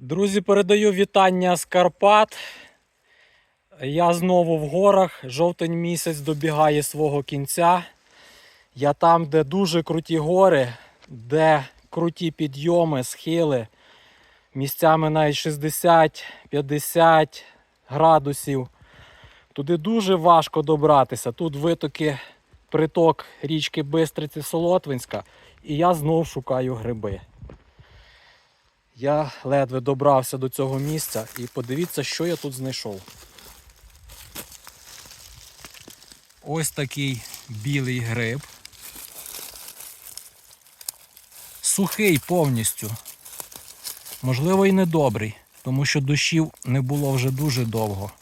Друзі, передаю вітання з Карпат. Я знову в горах. Жовтень місяць добігає свого кінця. Я там, де дуже круті гори, де круті підйоми, схили, місцями навіть 60-50 градусів. Туди дуже важко добратися. Тут витоки, приток річки Бистриці Солотвинська, і я знов шукаю гриби. Я ледве добрався до цього місця і подивіться, що я тут знайшов. Ось такий білий гриб. Сухий повністю. Можливо, і недобрий, тому що дощів не було вже дуже довго.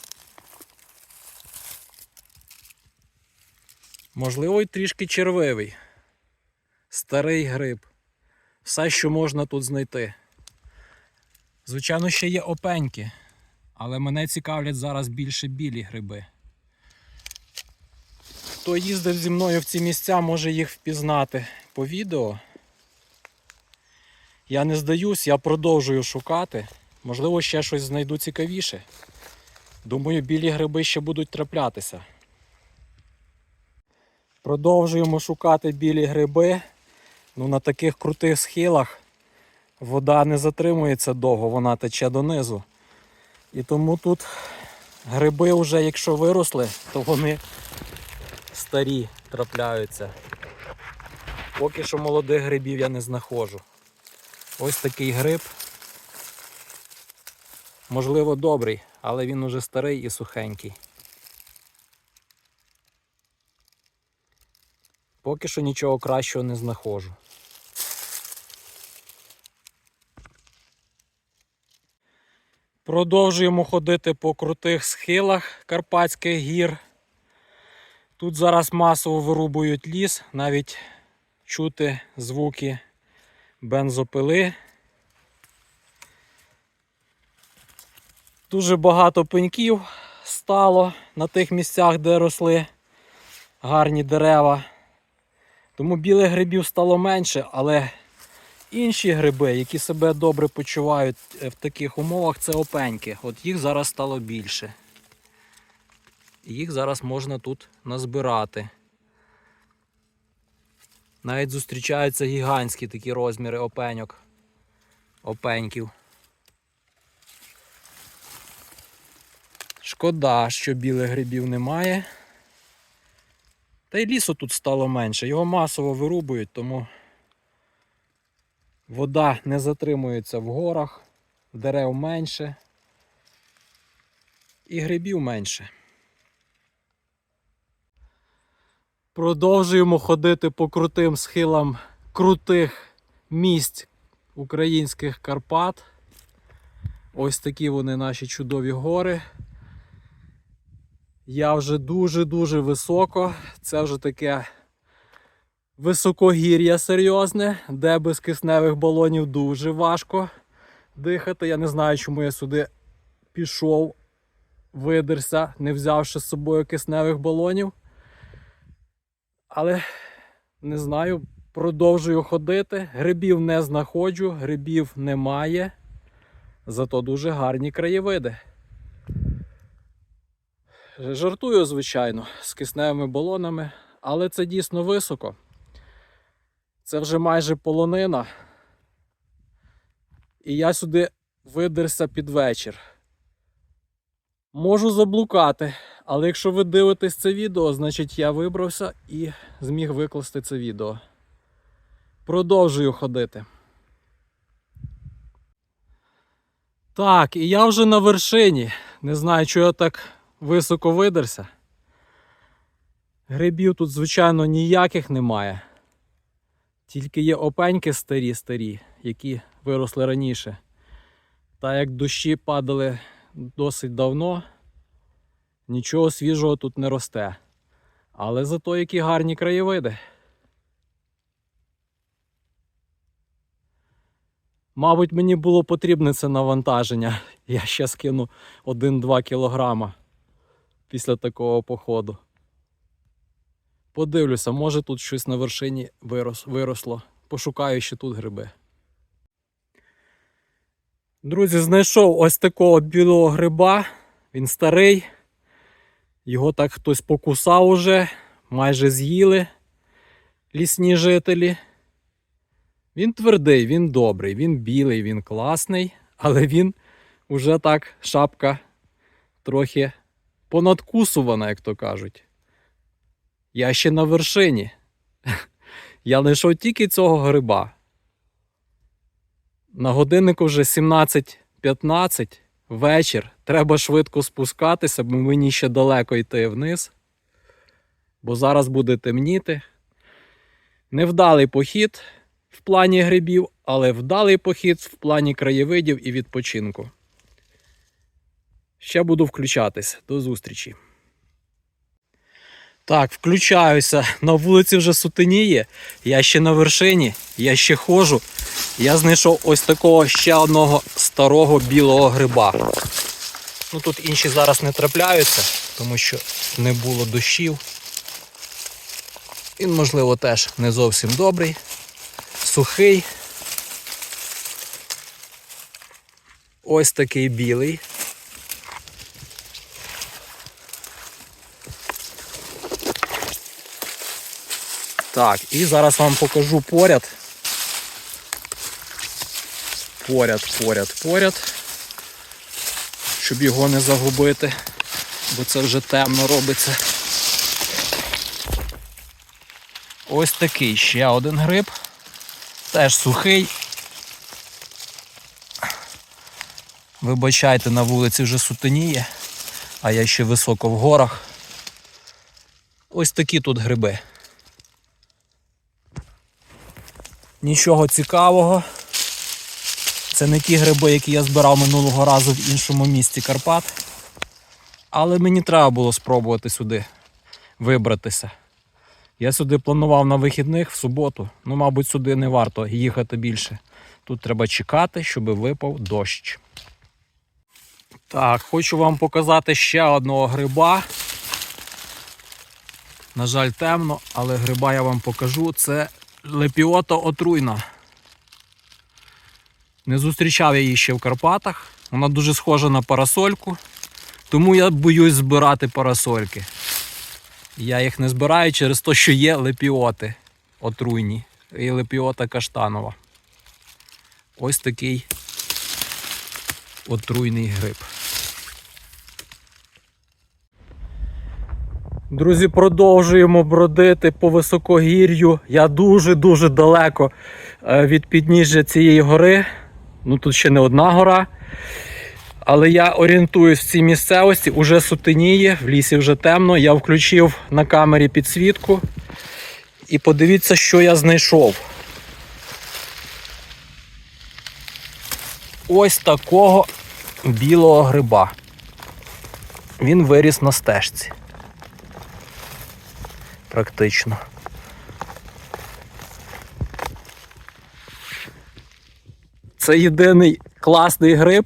Можливо, і трішки червивий. Старий гриб. Все, що можна тут знайти. Звичайно, ще є опеньки, але мене цікавлять зараз більше білі гриби. Хто їздив зі мною в ці місця, може їх впізнати по відео. Я не здаюсь, я продовжую шукати. Можливо, ще щось знайду цікавіше. Думаю, білі гриби ще будуть траплятися. Продовжуємо шукати білі гриби. Ну, на таких крутих схилах вода не затримується довго, вона тече донизу. І тому тут гриби вже, якщо виросли, то вони старі трапляються. Поки що молодих грибів я не знаходжу. Ось такий гриб. Можливо, добрий, але він уже старий і сухенький. Поки що нічого кращого не знаходжу. Продовжуємо ходити по крутих схилах Карпатських гір. Тут зараз масово вирубують ліс, навіть чути звуки бензопили. Дуже багато пеньків стало на тих місцях, де росли гарні дерева. Тому білих грибів стало менше, але інші гриби, які себе добре почувають е, в таких умовах, це опеньки. От їх зараз стало більше. Їх зараз можна тут назбирати. Навіть зустрічаються гігантські такі розміри опеньок. Опеньків. Шкода, що білих грибів немає. Та й лісу тут стало менше. Його масово вирубують, тому вода не затримується в горах, дерев менше і грибів менше. Продовжуємо ходити по крутим схилам крутих місць українських Карпат. Ось такі вони наші чудові гори. Я вже дуже-дуже високо. Це вже таке високогір'я серйозне, де без кисневих балонів дуже важко дихати. Я не знаю, чому я сюди пішов, видерся, не взявши з собою кисневих балонів. Але не знаю, продовжую ходити. Грибів не знаходжу, грибів немає. Зато дуже гарні краєвиди. Жартую, звичайно, з кисневими балонами, але це дійсно високо. Це вже майже полонина. І я сюди видерся під вечір. Можу заблукати, але якщо ви дивитесь це відео, значить я вибрався і зміг викласти це відео. Продовжую ходити. Так, і я вже на вершині. Не знаю, чого я так високо видерся. Грибів тут, звичайно, ніяких немає. Тільки є опеньки старі-старі, які виросли раніше. Та як дощі падали досить давно, нічого свіжого тут не росте. Але зато які гарні краєвиди. Мабуть, мені було потрібне це навантаження. Я ще скину 1-2 кілограма після такого походу. Подивлюся, може тут щось на вершині вирос, виросло. Пошукаю ще тут гриби. Друзі, знайшов ось такого білого гриба. Він старий. Його так хтось покусав уже, майже з'їли лісні жителі. Він твердий, він добрий, він білий, він класний, але він уже так шапка трохи понадкусувана, як то кажуть. Я ще на вершині. Я знайшов тільки цього гриба. На годиннику вже 17.15 вечір. Треба швидко спускатися, бо мені ще далеко йти вниз. Бо зараз буде темніти. Невдалий похід в плані грибів, але вдалий похід в плані краєвидів і відпочинку. Ще буду включатись. До зустрічі. Так, включаюся. На вулиці вже сутеніє. Я ще на вершині, я ще ходжу. Я знайшов ось такого ще одного старого білого гриба. Ну тут інші зараз не трапляються, тому що не було дощів. Він, можливо, теж не зовсім добрий, сухий. Ось такий білий. Так, і зараз вам покажу поряд. Поряд, поряд, поряд. Щоб його не загубити, бо це вже темно робиться. Ось такий ще один гриб. Теж сухий. Вибачайте, на вулиці вже сутеніє, а я ще високо в горах. Ось такі тут гриби. Нічого цікавого. Це не ті гриби, які я збирав минулого разу в іншому місті Карпат. Але мені треба було спробувати сюди вибратися. Я сюди планував на вихідних в суботу. Ну, мабуть, сюди не варто їхати більше. Тут треба чекати, щоб випав дощ. Так, хочу вам показати ще одного гриба. На жаль, темно, але гриба я вам покажу. Це лепіота отруйна. Не зустрічав я її ще в Карпатах. Вона дуже схожа на парасольку. Тому я боюсь збирати парасольки. Я їх не збираю через те, що є лепіоти отруйні. І лепіота каштанова. Ось такий отруйний гриб. Друзі, продовжуємо бродити по високогір'ю. Я дуже-дуже далеко е, від підніжжя цієї гори. Ну тут ще не одна гора. Але я орієнтуюсь в цій місцевості, уже сутеніє, в лісі вже темно. Я включив на камері підсвітку. І подивіться, що я знайшов. Ось такого білого гриба. Він виріс на стежці. Практично. Це єдиний класний гриб,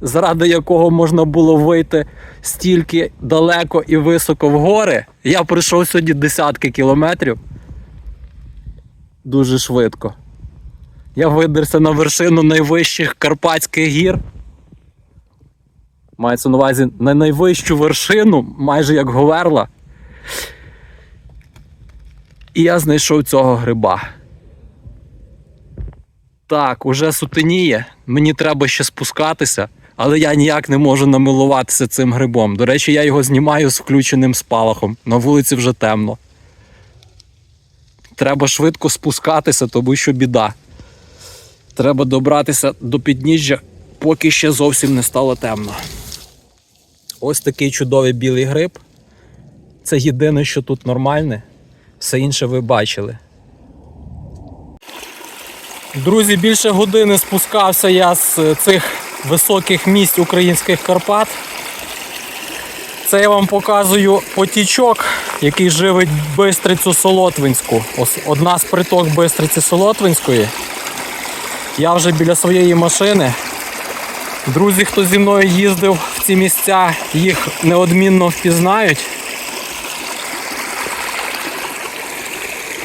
заради якого можна було вийти стільки далеко і високо в гори. Я пройшов сьогодні десятки кілометрів. Дуже швидко. Я видерся на вершину найвищих Карпатських гір. Мається на увазі на найвищу вершину, майже як Говерла. І я знайшов цього гриба. Так, уже сутеніє. Мені треба ще спускатися, але я ніяк не можу намилуватися цим грибом. До речі, я його знімаю з включеним спалахом. На вулиці вже темно. Треба швидко спускатися, тому що біда. Треба добратися до підніжжя, поки ще зовсім не стало темно. Ось такий чудовий білий гриб. Це єдине, що тут нормальне. Все інше ви бачили. Друзі, більше години спускався я з цих високих місць українських Карпат. Це я вам показую потічок, який живить Бистрицю Солотвинську. Ось одна з приток Бистриці Солотвинської. Я вже біля своєї машини. Друзі, хто зі мною їздив в ці місця, їх неодмінно впізнають.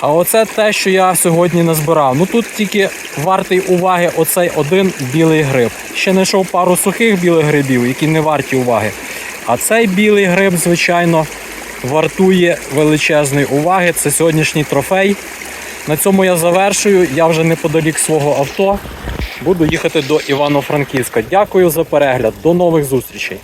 А оце те, що я сьогодні назбирав. Ну тут тільки вартий уваги оцей один білий гриб. Ще знайшов пару сухих білих грибів, які не варті уваги. А цей білий гриб, звичайно, вартує величезної уваги. Це сьогоднішній трофей. На цьому я завершую. Я вже неподалік свого авто. Буду їхати до Івано-Франківська. Дякую за перегляд. До нових зустрічей.